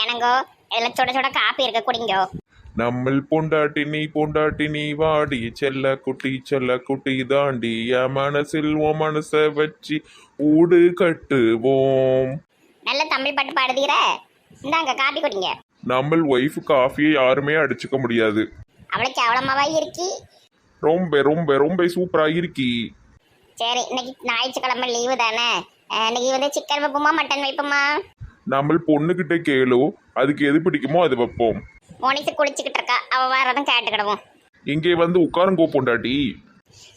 எனங்கோ இதில் சுட சுட காப்பி இருக்க குடிங்கோ. நம்மள் பொண்டாட்டி நீ பொண்டாட்டி நீ வாடி செல்ல குட்டி செல்ல குட்டி தாண்டி என் மனசில் ஓ மனச வச்சு ஊடு கட்டுவோம். நல்ல தமிழ் பாட்டு பாடுதீர. இந்தாங்க காப்பி குடிங்க. நம்மள் ஒய்ஃப் காஃபியை யாருமே அடிச்சுக்க முடியாது. அவளுக்கு அவ்வளோமாவா இருக்கி? ரொம்ப ரொம்ப ரொம்ப சூப்பரா இருக்கி. சரி இன்னைக்கு ஞாயிற்றுக்கிழமை லீவு தானே. அஹ், இன்னைக்கு வந்து சிக்கன் வைப்போமா மட்டன் வைப்போமா? நம்ம பொண்ணுகிட்ட கேளு அதுக்கு எது பிடிக்குமோ அது வைப்போம் மோனிச்சு குளிச்சுக்கிட்டு இருக்கா அவள் வரதும் கேட்டுக்கிடுவோம் இங்கே வந்து உட்காருங்கோ பொண்டாட்டி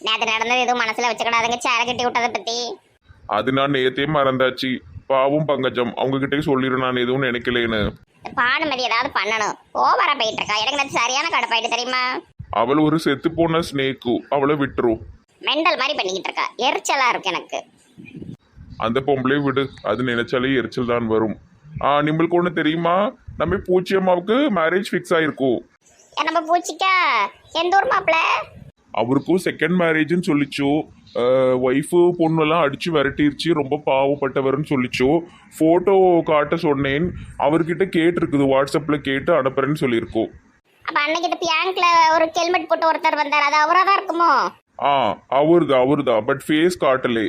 நேற்று நடந்தது எதுவும் மனசில் வச்சுக்கிடாதுங்க சேலை கட்டி விட்டதை பற்றி அது நான் நேத்தே மறந்தாச்சு பாவம் பங்கஜம் அவங்க கிட்டே சொல்லிடு நான் எதுவும் நினைக்கலேன்னு பானுமதி ஏதாவது பண்ணணும் ஓவரா போயிட்டு இருக்கா எனக்கு நேத்து சரியான கடுப்பாயிட்டு தெரியுமா அவள் ஒரு செத்து போன ஸ்னேக்கு அவளை விட்டுரும் மெண்டல் மாதிரி பண்ணிக்கிட்டு இருக்கா எரிச்சலா இருக்கு எனக்கு அந்த பொம்பளை விடு. அது நினைச்சாலே எரிச்சல் தான் வரும். ஆ நிம்மளுக்கு ஒன்று தெரியுமா? நம்ம பூச்சி அம்மாவுக்கு மேரேஜ் ஃபிக்ஸ் ஆயிருக்கும் நம்ம பூச்சிக்கா? எந்த ஊர் மாப்பிள்ள அவருக்கும் செகண்ட் மேரேஜ்னு சொல்லிச்சோ. ஒய்ஃபு பொண்ணெல்லாம் அடிச்சு விரட்டிருச்சு. ரொம்ப பாவப்பட்டவர்னு சொல்லிச்சோ. ஃபோட்டோ காட்ட சொன்னேன். அவர்கிட்ட கேட்டிருக்குது. வாட்ஸ்அப்பில் கேட்டு அனுப்புறேன்னு சொல்லியிருக்கோம் அப்ப அன்னைக்கு இந்த பேங்க்ல ஒரு ஹெல்மெட் போட்டு ஒருத்தர் வந்தார். அது அவரா தான் இருக்குமோ? ஆ அவருதான் அவருதான் பட் ஃபேஸ் காட்டலே.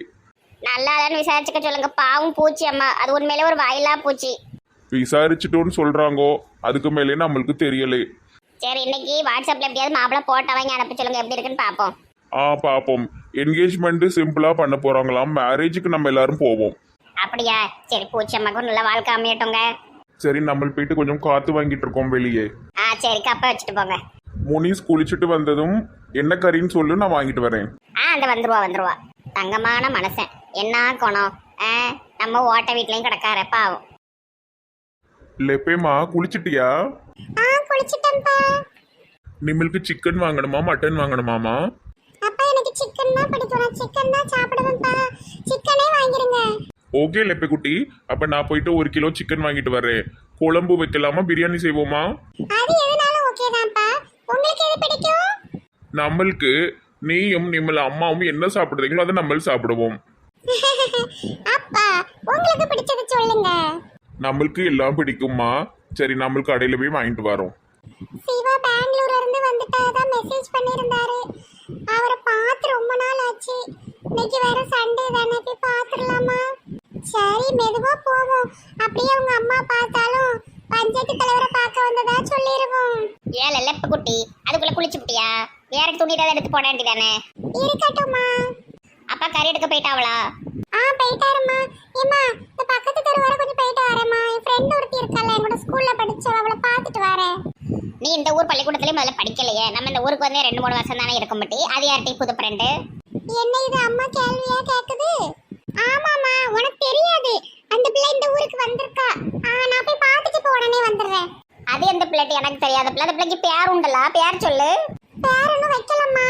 நல்லா இல்லைன்னு விசாரிச்சுக்க சொல்லுங்க. பாவம் பூச்சி அம்மா. அது உண்மையிலே ஒரு வாயிலா பூச்சி. விசாரிச்சுட்டோன்னு சொல்கிறாங்கோ அதுக்கு மேலே நம்மளுக்கு தெரியலே. சரி இன்னைக்கு வாட்ஸ்அப்ல எப்படியாவது மாப்பிள்ள போட்டோ வாங்கி அனுப்ப சொல்லுங்க. எப்படி இருக்குன்னு பார்ப்போம் ஆ பார்ப்போம் என்கேஜ்மெண்ட்டு சிம்பிளாக பண்ண போகிறாங்களாம் மேரேஜுக்கு நம்ம எல்லாரும் போவோம். அப்படியா? சரி பூச்சி அம்மாக்கு நல்ல வாழ்க்கை அமையட்டுங்க. சரி நம்ம போயிட்டு கொஞ்சம் காற்று வாங்கிட்டு இருக்கோம் வெளியே. ஆ சரி கப்பை வச்சுட்டு போங்க. முனிஸ் குளிச்சுட்டு வந்ததும் என்ன கறின்னு சொல்லு நான் வாங்கிட்டு வரேன். ஆ அந்த வந்துருவா வந்துருவா. தங்கமான மனுஷன் என்ன குணம்? ஆ நம்ம ஓட்ட வீட்லயும் கிடக்கார பாவம். லெப்பேமா குளிச்சிட்டியா? ஆ குளிச்சிட்டேன்ப்பா. நிமிலுக்கு சிக்கன் வாங்கணுமா மட்டன் வாங்கணுமாமா அப்பா எனக்கு சிக்கன் தான் பிடிக்கும். நான் சிக்கன் தான் சாப்பிடுவேன்ப்பா. சிக்கனே வாங்கிருங்க. ஓகே லெப்பே குட்டி அப்ப நான் போயிட்டு ஒரு கிலோ சிக்கன் வாங்கிட்டு வரேன் குழம்பு வைக்கலாமா பிரியாணி செய்வோமா? அது எதுனாலும் ஓகே தான்ப்பா. உங்களுக்கு எது பிடிக்கும்? நம்மளுக்கு நீயும் நிம்மல் அம்மாவும் என்ன சாப்பிடுறீங்களோ அதை நம்ம சாப்பிடுவோம். அப்பா உங்களுக்கு பிடிச்சது சொல்லுங்க. நம்மளுக்கு எல்லாம் பிடிக்குமா சரி நம்மளுக்கு கடையில போய் வாங்கிட்டு வரோம். சிவா பெங்களூர்ல இருந்து வந்துட்டாதான் மெசேஜ் பண்ணியிருந்தாரு. அவரை பார்த்து ரொம்ப நாள் ஆச்சு. இன்னைக்கு வேற சண்டே தானே போய் பார்த்துடலாமா? சரி மெதுவா போவோம். அப்படியே உங்க அம்மா பார்த்தாலும் பஞ்சாயத்து தலைவரை பார்க்க வந்ததா சொல்லிருவோம். ஏல லெப்ப குட்டி அதுக்குள்ள குளிச்சுட்டியா வேற துணி ஏதாவது எடுத்து போட வேண்டியதானே? இருக்கட்டும்மா. அப்பா கறி எடுக்க போயிட்டாவளா? ஆ போயிட்டாருமா ஏமா இந்த பக்கத்து தெரு வர கொஞ்சம் போயிட்டு வரேம்மா. என் ஃப்ரெண்ட் ஒருத்தி இருக்கால என்னோட ஸ்கூல்ல படிச்சவ அவளை பார்த்துட்டு வரேன். நீ இந்த ஊர் பள்ளிக்கூடத்துலயும் முதல்ல படிக்கலையே? நம்ம இந்த ஊருக்கு வந்து ரெண்டு மூணு வருஷம் தானே இருக்க மாட்டி அது யார்ட்டி புது ஃப்ரெண்டு என்ன இது அம்மா கேள்வியா கேக்குது? ஆமாமா உனக்கு தெரியாது. அந்த பிள்ளை இந்த ஊருக்கு வந்திருக்கா. நான் போய் பார்த்துட்டு இப்போ உடனே வந்துடுறேன். அது எந்த பிள்ளைட்டு எனக்கு தெரியாத. பிள்ளை அந்த பிள்ளைக்கு பேர் உண்டலா பேர் சொல்லு. பேர் ஒன்றும் வைக்கலம்மா.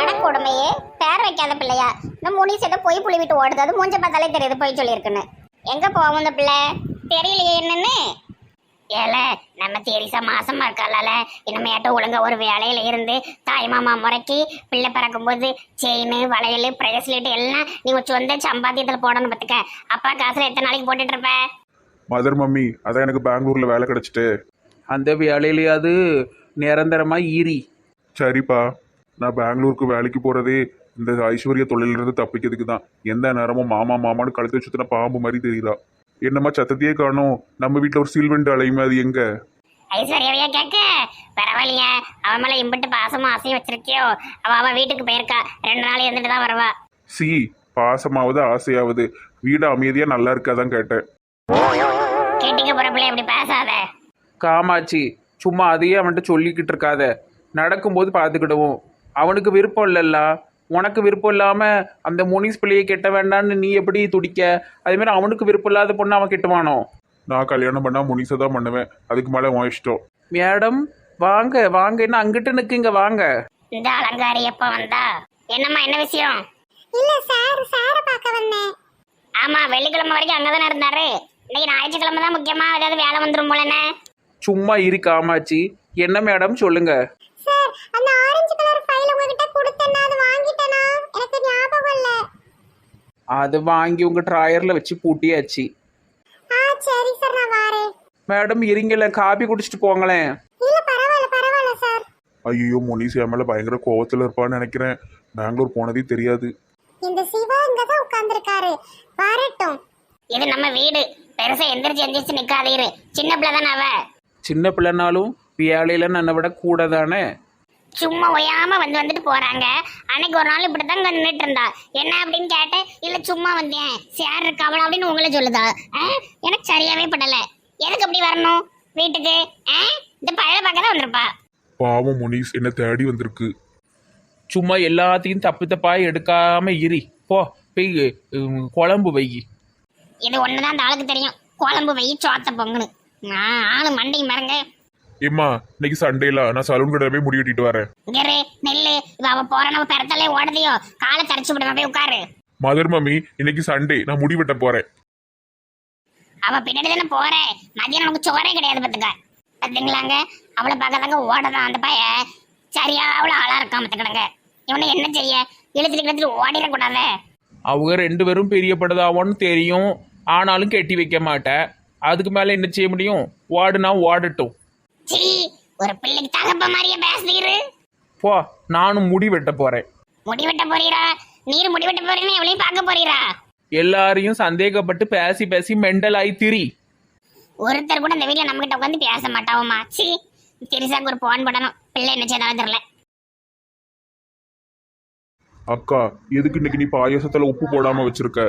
அட கொடுமையே பேர் வைக்காத பிள்ளையா. இந்த முனி சேர்த்து பொய் புளி விட்டு ஓடுது. அது மூஞ்ச பார்த்தாலே தெரியுது பொய் சொல்லியிருக்குன்னு எங்க போவோம் இந்த பிள்ளை? தெரியலையே என்னன்னு? ஏல நம்ம தெரிசா மாசமா இருக்கால இனிமையாட்டும் ஒழுங்கா ஒரு வேலையில இருந்து தாய் மாமா முறைக்கு பிள்ளை பிறக்கும்போது செயின் வளையல் பிரேஸ்லெட் எல்லாம் நீ சொந்த சம்பாத்தியத்துல போடணும் பார்த்துக்க. அப்பா காசுல எத்தனை நாளைக்கு போட்டுட்டு இருப்ப? மதர் மம்மி அதான் எனக்கு பெங்களூர்ல வேலை கிடைச்சிட்டு. அந்த வேலையிலையாவது நிரந்தரமா ஈரி. சரிப்பா. நான் பெங்களூருக்கு வேலைக்கு போறதே இந்த ஐஸ்வர்ய தொழிலிருந்து தப்பிக்கிறதுக்கு தான். எந்த நேரமும் மாமா மாமான்னு கழுத்து வச்சுனா பாம்பு மாதிரி தெரியுதா என்னம்மா சத்தத்தையே காணோம். நம்ம வீட்டில் ஒரு சில்வெண்ட் அலையுமே அது எங்க? ஐஸ்வர்யாவையா கேட்க? பரவாயில்லையா. அவன் மேல இம்பிட்டு பாசமும் ஆசையும் வச்சிருக்கியோ? அவ அவ வீட்டுக்கு போயிருக்கா. ரெண்டு நாள் இருந்துட்டு தான் வருவா. சி பாசமாவது ஆசையாவது. வீடு அமைதியா நல்லா இருக்காதான் கேட்டேன். கேட்டிங்க போற பிள்ளை இப்படி பேசாத. காமாட்சி சும்மா அதையே அவன்கிட்ட சொல்லிக்கிட்டு இருக்காத. நடக்கும்போது பார்த்துக்கிடுவோம். அவனுக்கு விருப்பம் இல்லைல்ல. உனக்கு விருப்பம் இல்லாமல் அந்த முனிஸ் பிள்ளையை கெட்ட வேண்டான்னு நீ எப்படி துடிக்க? அதேமாதிரி அவனுக்கு விருப்பம் இல்லாத பொண்ணு அவன் கெட்டுவானோ? நான் கல்யாணம் பண்ணா முனிசை தான் பண்ணுவேன். அதுக்கு மேலே உன் இஷ்டம். மேடம் வாங்க வாங்க. என்ன அங்கிட்டு நிற்குங்க வாங்க. இந்த அலங்காரி எப்ப வந்தா? என்னம்மா என்ன விஷயம்? இல்ல சார் சார பார்க்க வந்தேன். ஆமா வெள்ளிக்கிழமை வரைக்கும் அங்கதானே இருந்தாரு. இன்னைக்கு ஞாயிற்றுக்கிழமை தான் முக்கியமா? ஏதாவது வேலை வந்துரும் போலனே சும்மா இரு காமாட்சி என்ன மேடம் சொல்லுங்க? சார் அந்த ஆரஞ்சு கலர் ஃபைல் உங்ககிட்ட கொடுத்தேன்னா அது வாங்கிட்டேனா? எனக்கு ஞாபகம் இல்ல. அதை வாங்கி உங்கள் ட்ராயரில் வச்சு பூட்டியாச்சு. ஆ சரி சார் நான் வரேன். மேடம் இருங்களேன் காபி குடிச்சிட்டு போங்களேன். இல்ல பரவாயில்ல பரவாயில்ல சார் ஐயோ முனிஸ் என் மேலே பயங்கர கோவத்தில் இருப்பான்னு நினைக்கிறேன். பெங்களூர் போனதே தெரியாது. இந்த சிவா இங்க தான் உட்கார்ந்துருக்காரு. வரட்டும். இது நம்ம வீடு. பெருசா எந்திரிச்சு எந்திரிச்சு நிக்காதீரு. சின்ன பிள்ளை தானே அவ. சின்ன பிள்ளைனாலும் வேலையில என்னை விட கூட தானே சும்மா ஒய்யாம வந்து வந்துட்டு போறாங்க. அன்னைக்கு ஒரு நாள் இப்படிதான் நின்றுட்டு இருந்தா. என்ன அப்படின்னு கேட்டேன். இல்ல சும்மா வந்தேன். சேர் இருக்கவள அப்படின்னு உங்களை சொல்லுதா. ஆ? எனக்கு சரியாவே படல. எதுக்கு அப்படி வரணும்? வீட்டுக்கு ஆ? இந்த பழைய பார்க்க தான் வந்திருப்பா. பாவம் முனிஸ் என்ன தேடி வந்திருக்கு. சும்மா எல்லாத்தையும் தப்பு தப்பா எடுக்காம இரி. போ போய் குழம்பு வை இது ஒண்ணுதான் அந்த ஆளுக்கு தெரியும். குழம்பு வை சோத்த பொங்குன்னு. நான் ஆளு மண்டை மறங்க ஏம்மா இன்னைக்கு சண்டேல நான் சலூன் கடை போய் முடி வெட்டிட்டு வரேன். இங்கரு நெல்லு. இவ அவ போற நம்ம பெறத்தாலே ஓடுதியோ. காலை தரைச்சு விடுமா போய் உட்காரு. மதர் மம்மி இன்னைக்கு சண்டே நான் முடி வெட்ட போறேன். அவ பின்னாடி தானே போறேன் மதியம் நமக்கு சோறே கிடையாது பாத்துக்க பாத்தீங்களாங்க? அவளை பார்க்கறதாங்க ஓடதான். அந்த பைய சரியா அவ்வளோ ஆளா இருக்கான் பாத்துக்கிடுங்க இவனை என்ன செய்ய? இழுத்துட்டு இழுத்துட்டு ஓடிடக்கூடாது அவங்க ரெண்டு பேரும் பிரியப்படுதாவோன்னு தெரியும். ஆனாலும் கெட்டி வைக்க மாட்டேன் அதுக்கு மேலே என்ன செய்ய முடியும்? ஓடுனா ஓடட்டும் சீ ஒரு பிள்ளைக்கு தகப்ப மாதிரியே பேசுறீரு போ நானும் முடி வெட்ட போறேன். முடிவெட்ட போறீரா? நீர் முடிவெட்ட போறீங்கன்னா எவளையும் பார்க்க போறீரா? எல்லாரையும் சந்தேகப்பட்டு பேசி பேசி மெண்டல் ஆகி திரி. ஒருத்தர் கூட இந்த வீட்டுல நம்ம கிட்ட உட்காந்து பேச மாட்டாவுமா. சீ தெரிசாக்கு ஒரு போன் பண்ணணும் பிள்ளை என்ன செய்தாலும் தெரியல. அக்கா எதுக்கு இன்னைக்கு நீ பாயாசத்துல உப்பு போடாம வச்சிருக்க?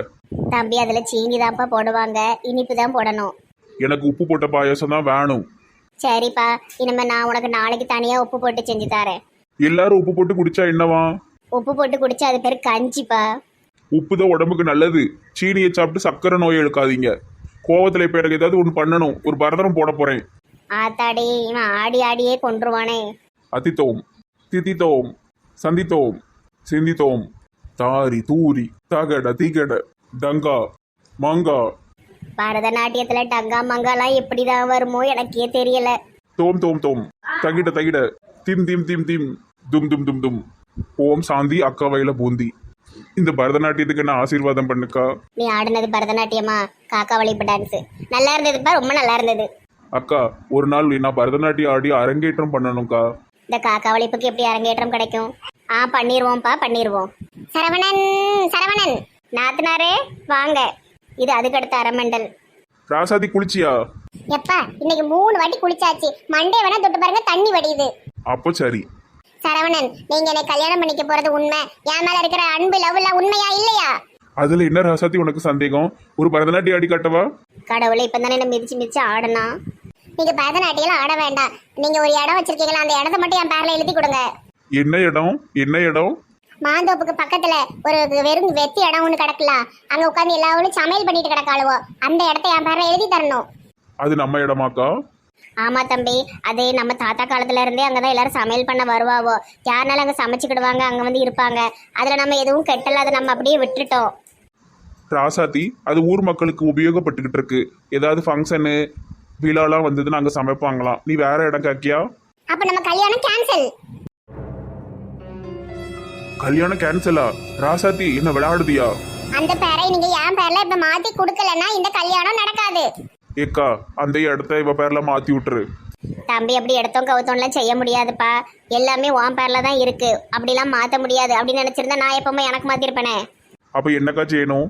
தம்பி அதுல சீனி தான்ப்பா போடுவாங்க. இனிப்பு தான் போடணும். எனக்கு உப்பு போட்ட பாயாசம் தான் வேணும். சரிப்பா இனிமே நான் உனக்கு நாளைக்கு தனியா உப்பு போட்டு செஞ்சு தரேன். எல்லாரும் உப்பு போட்டு குடிச்சா என்னவா? உப்பு போட்டு குடிச்சா அது பேர் கஞ்சிப்பா. உப்பு தான் உடம்புக்கு நல்லது. சீனியை சாப்பிட்டு சக்கரை நோய் எடுக்காதீங்க கோவத்துல இப்ப எனக்கு ஏதாவது ஒன்று பண்ணணும். ஒரு பரதனம் போட போறேன். ஆத்தாடி இவன் ஆடி ஆடியே கொன்றுவானே. அதித்தோம் திதித்தோம் சந்தித்தோம் சிந்தித்தோம். தாரி தூரி தகட திகட டங்கா மங்கா. பரதநாட்டியத்துல டங்கா மங்காலாம் எப்படிதான் வருமோ எனக்கே தெரியல. தோம் தோம் தோம். தகிட தகிட திம் திம் திம் திம். தும் தும் தும் தும். ஓம் சாந்தி அக்கா வயல பூந்தி. இந்த பரதநாட்டியத்துக்கு என்ன ஆசீர்வாதம் பண்ணுக்கா? நீ ஆடினது பரதநாட்டியமா? காக்கா வழிப்பு டான்ஸ் நல்லா இருந்ததுப்பா ரொம்ப நல்லா இருந்தது. அக்கா ஒரு நாள் நான் பரதநாட்டியம் ஆடி அரங்கேற்றம் பண்ணணும்க்கா. இந்த காக்கா வழிப்புக்கு எப்படி அரங்கேற்றம் கிடைக்கும்? ஆ பண்ணிடுவோம்ப்பா பண்ணிடுவோம் சரவணன் சரவணன். நாத்தனாரே வாங்க. இது அதுக்கடுத்த அரமண்டல் ராசாதி குளிச்சியா? எப்பா இன்னைக்கு மூணு வாட்டி குளிச்சாச்சு. மண்டே வேணா தொட்டு பாருங்க தண்ணி வடியுது. அப்போ சரி. சரவணன் நீங்க என்னை கல்யாணம் பண்ணிக்க போறது உண்மை. என் மேல இருக்கிற அன்பு லவ் எல்லாம் உண்மையா இல்லையா? அதுல என்ன ராசாதி உனக்கு சந்தேகம்? ஒரு பரதநாட்டியம் ஆடி காட்டவா? கடவுளை இப்போ தானே என்ன மிதிச்சு மிதிச்சு ஆடனா? நீங்க பரதநாட்டியம் ஆட வேண்டாம். நீங்க ஒரு இடம் வச்சிருக்கீங்களா? அந்த இடத்த மட்டும் என் பேர்ல எழுதி கொடுங்க. என்ன இடம்? என்ன இடம்? மாந்தோப்புக்கு பக்கத்துல ஒரு வெறும் வெத்தி இடம் ஒண்ணு கிடக்கலாம் அங்க உட்காந்து எல்லாரும் சமையல் பண்ணிட்டு கிடக்காளுவோ. அந்த இடத்த என் பேர்ல எழுதி தரணும். அது நம்ம இடமாக்கா? ஆமா தம்பி. அது நம்ம தாத்தா காலத்துல இருந்தே அங்கதான் எல்லாரும் சமையல் பண்ண வருவாவோ. யாருனாலும் அங்க சமைச்சுக்கிடுவாங்க அங்க வந்து இருப்பாங்க. அதுல நம்ம எதுவும் கெட்டல அதை நம்ம அப்படியே விட்டுட்டோம். ராசாத்தி அது ஊர் மக்களுக்கு உபயோகப்பட்டுக்கிட்டு இருக்கு. ஏதாவது ஃபங்க்ஷனு விழாலாம் வந்ததுன்னு அங்கே சமைப்பாங்களாம். நீ வேற இடம் காக்கியா? அப்ப நம்ம கல்யாணம் கேன்சல் கல்யாணம் கேன்சலா ராசாத்தி என்ன விளையாடுதியா? அந்த பேரை நீங்க என் பேர்ல இப்ப மாத்தி கொடுக்கலன்னா இந்த கல்யாணம் நடக்காது. ஏக்கா அந்த இடத்த இவ பேர்ல மாத்தி விட்டுரு. தம்பி அப்படி எடுத்தோம் கவுத்தோம்லாம் செய்ய முடியாதுப்பா. எல்லாமே உன் பேர்ல தான் இருக்கு. அப்படிலாம் மாத்த முடியாது. அப்படின்னு நினைச்சிருந்தா நான் எப்பவுமே எனக்கு மாத்திருப்பேனே. அப்ப என்னக்கா செய்யணும்?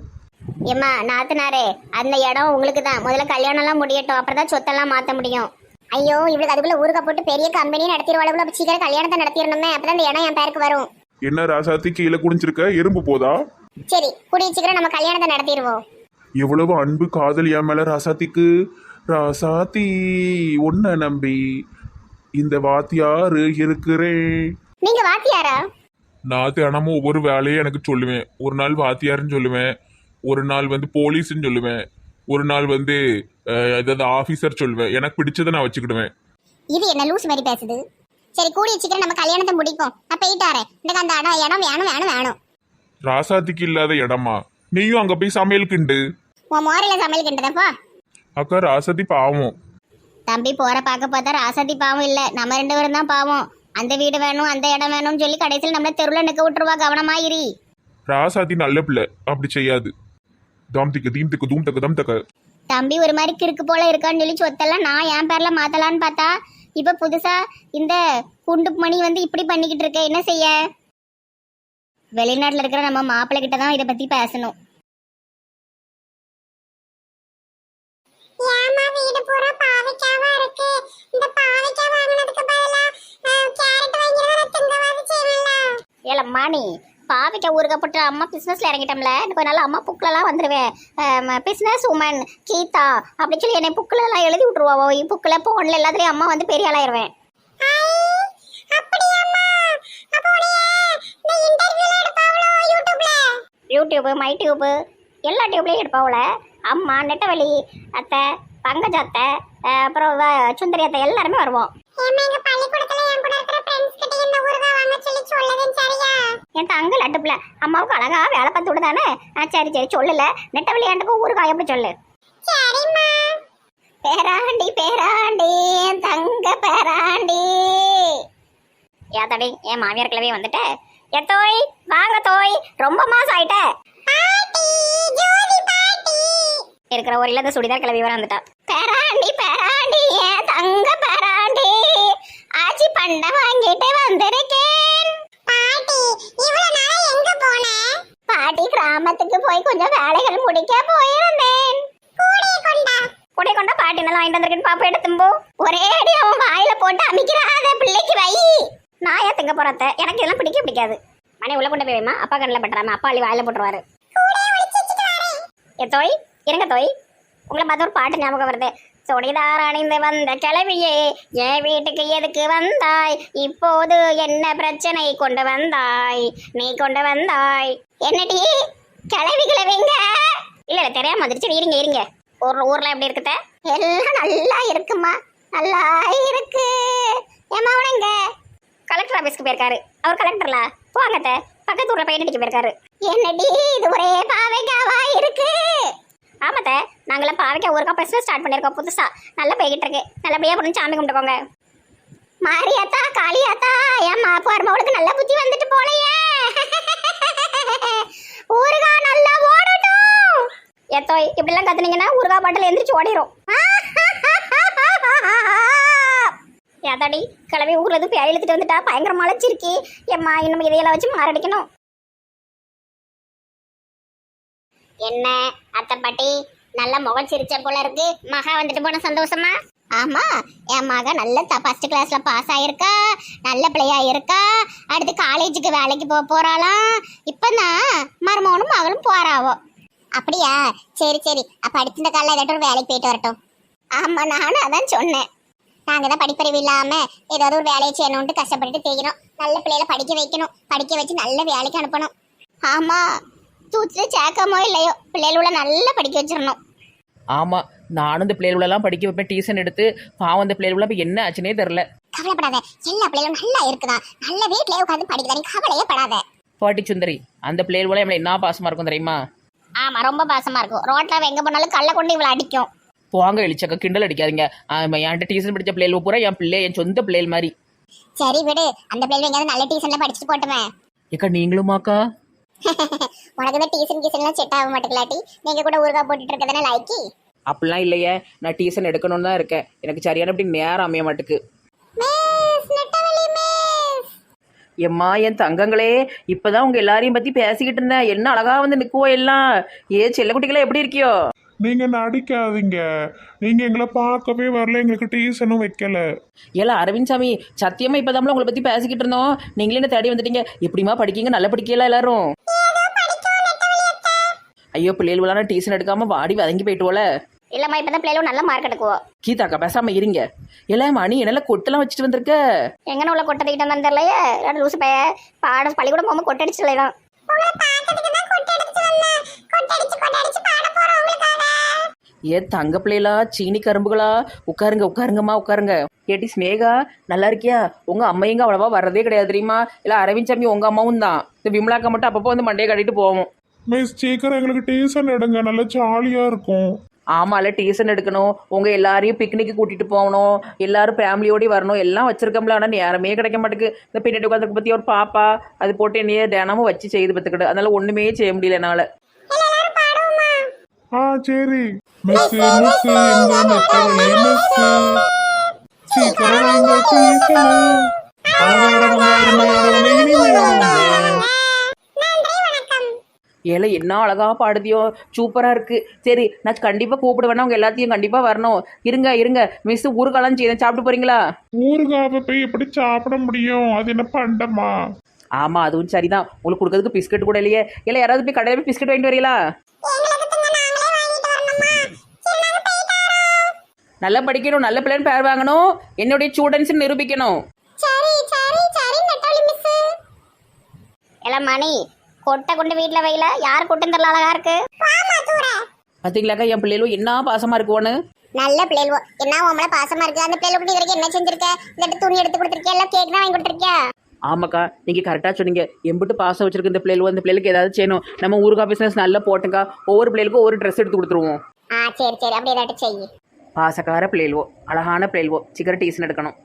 ஏம்மா நாத்தனாரே அந்த இடம் உங்களுக்கு தான். முதல்ல கல்யாணம்லாம் முடியட்டும். அப்புறம் தான் சொத்தெல்லாம் மாற்ற முடியும். ஐயோ இவளுக்கு அதுக்குள்ள ஊருக்க போட்டு பெரிய கம்பெனி நடத்திடுவாளுக்குள்ள அப்ப சீக்கிரம் கல்யாணத்தை நடத்திடணுமே அப்பதான் இந்த இடம் என் பேருக்கு வரும். என்ன ராசாத்தி கீழே குடிஞ்சிருக்க எறும்பு போதா? சரி கூடிய சீக்கிரம் நம்ம கல்யாணத்தை நடத்திடுவோம். எவ்வளவு அன்பு காதல் என் மேல ராசாத்திக்கு? ராசாத்தி உன்னை நம்பி இந்த வாத்தியாரு இருக்கிறேன். நீங்க வாத்தியாரா? நான் தினமும் ஒவ்வொரு வேலையை எனக்கு சொல்லுவேன். ஒரு நாள் வாத்தியாருன்னு சொல்லுவேன். ஒரு நாள் வந்து போலீஸ்ன்னு சொல்லுவேன். ஒரு நாள் வந்து அஹ், ஏதாவது ஆஃபீஸர் சொல்லுவேன். எனக்கு பிடிச்சதை நான் வச்சுக்கிடுவேன். இது என்ன லூஸ் மாதிரி பேசுது? சரி கூடிய சீக்கிரம் நம்ம கல்யாணத்தை முடிப்போம். நான் போயிட்டாரேன் எனக்கு அந்த இடம் இடம் வேணும் வேணும் வேணும். ராசாத்திக்கு இல்லாத இடமா? நீயும் அங்க போய் சமையலுக்குண்டு உன் மோரையில சமையல் கிண்டதப்பா அக்கா ராசாத்தி பாவம். தம்பி போற பார்க்க பார்த்தா ராசாத்தி பாவம் இல்ல. நம்ம ரெண்டு பேரும் தான் பாவம். அந்த வீடு வேணும் அந்த இடம் வேணும்னு சொல்லி கடைசியில் நம்மள தெருவில் நிற்க விட்டுருவா கவனமா இரு ராசாத்தி நல்ல பிள்ளை. அப்படி செய்யாது. தாம் திக்கு தீம் திக்கு தூம் தக்கு தம் தக்க. தம்பி ஒரு மாதிரி கிறுக்கு போல இருக்கான்னு சொல்லி சொத்தெல்லாம் நான் என் பேர்ல மாத்தலான்னு பார்த்தா இப்ப புதுசா இந்த குண்டு மணி வந்து இப்படி பண்ணிக்கிட்டு இருக்க என்ன செய்ய? வெளிநாட்டுல இருக்கிற நம்ம மாப்பிள்ளை கிட்ட தான் இதை பத்தி பேசணும். ஏல மணி பாவைக்காய் ஊறுகாய் போட்டு அம்மா பிஸ்னஸ்ல இறங்கிட்டோம்ல இன்னும் கொஞ்ச நாள் அம்மா புக்கிலலாம் வந்துருவேன். பிஸ்னஸ் உமன் கீதா அப்படின்னு சொல்லி என்னை புக்கிலலாம் எழுதி விட்ருவாவோ புக்கில் ஃபோனில் எல்லாத்துலேயும் அம்மா வந்து பெரிய ஆளாயிருவேன். யூடியூப்பு மை டியூப்பு எல்லா டியூப்லேயும் எடுப்பாவுல அம்மா நெட்டவழி அத்தை பங்கஜ அத்தை அப்புறம் சுந்தரி அத்தை எல்லாருமே வருவோம். ஃப்ரெண்ட்ஸ் கிட்ட இந்த ஊறுகாய் வாங்க சொல்லி சொல்லவேன் சரியா? என் தங்க லட்டுப்புல அம்மாவுக்கு அழகா வேலை பார்த்து விடுதானே? ஆ சரி சரி சொல்லல. நெட்டவழி ஆண்டுக்கும் ஊருக்காய் எப்படி சொல்லு? சரிம்மா. பேராண்டி பேராண்டி என் தங்க பேராண்டி. ஏத்தடி என் மாமியார் கிளவி வந்துட்ட. ஏ தோய் வாங்க தோய் ரொம்ப மாசம் ஆயிட்ட. இருக்கிற ஒரு இல்லாத சுடிதார் கிளவி வர வந்துட்டா. பேராண்டி பேராண்டி என் தங்க பண்டை வாங்கிட்டு வந்திருக்கேன். பாட்டி இவ்வளவு நாளா எங்க போன? பாட்டி கிராமத்துக்கு போய் கொஞ்சம் வேலைகள் முடிக்க போயிருந்தேன். கூடைய கொண்டா. கூடை கொண்டா பாட்டி நல்லா வாங்கிட்டு வந்திருக்கேன் பாப்பா எடுத்தும்போ ஒரே அடி அவன் வாயில போட்டு அமைக்கிறாத பிள்ளைக்கு வை. நான் ஏன் திங்க போறத எனக்கு இதெல்லாம் பிடிக்க பிடிக்காது. மணி உள்ள கொண்டு போய் வைமா அப்பா கண்ணில் பட்டுறாம அப்பா அள்ளி வாயில போட்டுருவாரு. ஏ தோய் இருங்க தோய். உங்களை பார்த்து ஒரு பாட்டு ஞாபகம் வருது. சுடிதார் அணிந்து வந்த கிளவியே என் வீட்டுக்கு எதுக்கு வந்தாய்? இப்போது என்ன பிரச்சனை கொண்டு வந்தாய்? நீ கொண்டு வந்தாய்? என்னடி? கிளவி கிளவிங்க இல்ல இல்ல தெரியாம வந்துருச்சு. இருங்க இருங்க. ஊர்ல ஊர்ல எப்படி இருக்குத? எல்லாம் நல்லா இருக்குமா? நல்லா இருக்கு. ஏமா அவனங்க கலெக்டர் ஆபீஸ்க்கு போயிருக்காரு. அவர் கலெக்டர்ல? போங்கத்த பக்கத்து ஊர்ல பையன் அடிக்க போயிருக்காரு? என்னடி? இது ஒரே பாவைக்காவா இருக்கு? ஆமாத்த நாங்களாம் பாவைக்க ஊருக்கா பிஸ்னஸ் ஸ்டார்ட் பண்ணியிருக்கோம் புதுசாக நல்லா போய்கிட்டு இருக்கு. நல்லபடியாக பண்ணி சாமி கும்பிட்டுக்கோங்க மாரியாத்தா காளியாத்தா என் மாப்பு மருமகளுக்கு நல்ல புத்தி வந்துட்டு போலையே. ஊருகா நல்லா ஓடட்டும். எத்தோய் இப்படிலாம் கத்துனீங்கன்னா ஊருகா பாட்டில் எந்திரிச்சு ஓடிரும். ஏதாடி கிளம்பி ஊரில் எதுவும் பேய் இழுத்துட்டு வந்துட்டா பயங்கர அழைச்சிருக்கி எம்மா இன்னும் இதையெல்லாம் வச்சு மாரடிக்கணும். என்ன? அத்தை பாட்டி நல்ல முகம் சிரிச்ச போல இருக்கு. மகா வந்துட்டு போன சந்தோஷமா? ஆமா என் மக நல்ல ஃபர்ஸ்ட் கிளாஸ்ல பாஸ் ஆயிருக்கா. நல்ல பிள்ளையா இருக்கா அடுத்து காலேஜுக்கு வேலைக்கு போக போறாளாம் இப்பதான் மருமகனும் மகளும் போறாவோ. அப்படியா? சரி சரி. அப்ப அடுத்த இந்த காலைல ஏதாட்டும் ஒரு வேலைக்கு போயிட்டு வரட்டும். ஆமா நானும் அதான் சொன்னேன். நாங்க தான் படிப்பறிவு இல்லாம ஏதாவது ஒரு வேலையை செய்யணும்னு கஷ்டப்பட்டு செய்யணும் நல்ல பிள்ளைகளை படிக்க வைக்கணும். படிக்க வச்சு நல்ல வேலைக்கு அனுப்பணும். ஆமா தூத்துல சேர்க்காமோ இல்லையோ பிள்ளைகள நல்லா படிக்க வச்சிடணும். ஆமாம் நானும் இந்த பிள்ளைகளெல்லாம் படிக்க வைப்பேன் டியூஷன் எடுத்து பாவம் இந்த பிள்ளைகள இப்போ என்ன ஆச்சுனே தெரில கவலைப்படாத எல்லா பிள்ளைகளும் நல்லா இருக்குதா நல்ல வீட்லயே உட்காந்து படிக்குதா நீ கவலையே படாத பாட்டி சுந்தரி அந்த பிள்ளைகள நம்மளை என்ன பாசமாக இருக்கும் தெரியுமா? ஆமா ரொம்ப பாசமா இருக்கும். ரோட்ல எங்க போனாலும் கல்ல கொண்டு இவ்வளவு அடிக்கும். போங்க இழிச்சக்க கிண்டல் அடிக்காதீங்க. ஆமா, என்கிட்ட டியூஷன் படித்த பிள்ளைகள் பூரா என் பிள்ளை என் சொந்த பிள்ளைகள் மாதிரி. சரி விடு அந்த பிள்ளைகள் எங்கேயாவது நல்ல டியூஷன்ல படிச்சுட்டு போட்டுமே. ஏக்கா நீங்களுமாக்கா? உனக்கு தான் டியூஷன் கீசன்லாம் செட் ஆக மாட்டேங்கலாட்டி நீங்க கூட ஊருகா போட்டுட்டு இருக்கதானே லைக்கி அப்படிலாம் இல்லையே. நான் டியூஷன் எடுக்கணும்னு தான் இருக்கேன். எனக்கு சரியான அப்படி நேரம் அமைய மாட்டுக்கு. எம்மா என் தங்கங்களே இப்பதான் உங்க எல்லாரையும் பத்தி பேசிக்கிட்டு இருந்தேன். என்ன அழகா வந்து நிக்குவோ எல்லாம்? ஏ செல்லக்குட்டிகளே எப்படி இருக்கியோ? நீங்க நடிக்காதீங்க நீங்க எங்களை பார்க்கவே வரல எங்களுக்கு டியூஷனும் வைக்கல. ஏல அரவிந்த் சாமி சத்தியமா இப்பதான் உங்களை பத்தி பேசிக்கிட்டு இருந்தோம். நீங்களே என்ன தேடி வந்துட்டீங்க? எப்படிமா படிக்கீங்க? நல்லா படிக்கல எல்லாரும்? ஐயோ பிள்ளைகள் டியூஷன் எடுக்காம வாடி வதங்கி போயிட்டுவோல இல்லம்மா இப்பதான் பிள்ளைகளும் நல்ல மார்க் எடுக்குவோம் கீதாக்கா பேசாம இருங்க. எல்லாம் மணி என்னெல்லாம் கொட்டெல்லாம் வச்சுட்டு வந்திருக்க? எங்கன்னு உள்ள கொட்டை தூக்கிட்டு வந்தான்னு தெரியலையே? ரெண்டு லூசு பைய பாட பள்ளிக்கூடம் போகும்போது கொட்டை அடிச்சு தான் ஏ தங்க பிள்ளைகளா சீனி கரும்புகளா உட்காருங்க உட்காருங்கம்மா உட்காருங்க. ஏட்டி ஸ்னேகா நல்லா இருக்கியா? உங்க அம்மையங்க அவ்வளவா வர்றதே கிடையாது தெரியுமா? இல்ல அரவிந்த் சாமி உங்க அம்மாவும் தான். இந்த விமலாக்கா மட்டும் அப்பப்போ வந்து மண்டையை கட்டிட்டு போவோம். மிஸ் சீக்கிரம் எங்களுக்கு டியூஷன் எடுங்க. நல்லா ஜாலியா இருக்கும். ஆமால டியூஷன் எடுக்கணும். உங்க எல்லாரையும் பிக்னிக்கு கூட்டிட்டு போகணும். எல்லாரும் ஃபேமிலியோடய வரணும். எல்லாம் வச்சிருக்கோம்ல. ஆனால் நேரமே கிடைக்க மாட்டேங்குது. இந்த பின்னாடி உட்காந்துக்கு பத்தி ஒரு பாப்பா. அது போட்டு என்னைய தினமும் வச்சு செய்து பத்துக்கிட்டு அதனால ஒண்ணுமே செய்ய முடியல என்னால. ஆ சரி. மிஸ் மிஸ் எங்க நெட்டவழி மிஸ் சீக்கிரம் வாங்க சீக்கிரம் அழகாடவங்க அருமையாடவங்க இனிமையாடவங்க நன்றி வணக்கம் ஏல என்ன அழகா பாடுதியோ. சூப்பரா இருக்கு. சரி நான் கண்டிப்பா கூப்பிடுவேன்னா உங்க எல்லாத்தையும் கண்டிப்பா வரணும். இருங்க இருங்க. மிஸ் ஊருக்காலாம் செய்ய சாப்பிட்டு போறீங்களா? ஊறுகாவை போய் எப்படி சாப்பிட முடியும்? அது என்ன பண்டமா? ஆமா அதுவும் சரிதான். உங்களுக்கு கொடுக்கறதுக்கு பிஸ்கட் கூட இல்லையே. இல்ல யாராவது போய் கடையில போய் பிஸ்கட் வாங்கிட்டு வரீங்களா எங்களுக்கு திங்க நாங்களே வாங்கிட்டு வரணுமா சரி நாங்க போயிட்டு வரோம் நல்லா படிக்கணும் நல்ல பிள்ளைன்னு பேர் வாங்கணும். என்னுடைய ஸ்டூடெண்ட்ஸ் நிரூபிக்கணும். சரி சரி சரி நெட்டவழி மிஸ் எல்லாம் மணி கொட்டை கொண்டு வீட்டுல வைல யார் கொட்டும் தெரியல அழகா இருக்கு. தூர பாத்தீங்களாக்கா என் பிள்ளைகளும் என்ன பாசமா இருக்குவோன்னு? நல்ல பிள்ளைவோ என்ன உன் பாசமா இருக்கு? அந்த பிள்ளைகளுக்கு நீ வரைக்கும் என்ன செஞ்சிருக்க? இந்த துணி எடுத்து கொடுத்துருக்கியா? எல்லாம் கேக் தான் வாங்கி கொடுத்துருக்கியா? ஆமாக்கா நீங்க கரெக்டா சொன்னீங்க. எம்பிட்டு பாசம் வச்சிருக்க இந்த பிள்ளைகளும் இந்த பிள்ளைகளுக்கு ஏதாவது செய்யணும். நம்ம ஊருக்கா பிசினஸ் நல்லா போட்டுங்க ஒவ்வொரு பிள்ளைகளுக்கும் ஒவ்வொரு ட்ரெஸ் எடுத்து கொடுத்துருவோம். ஆ சரி சரி அப்படி ஏதாட்டும் செய் பாசக்கார பிள்ளைகளுவோ அழகான பிள்ளைகளுவோ சிகரெட் டீசன் எடுக்கணும்.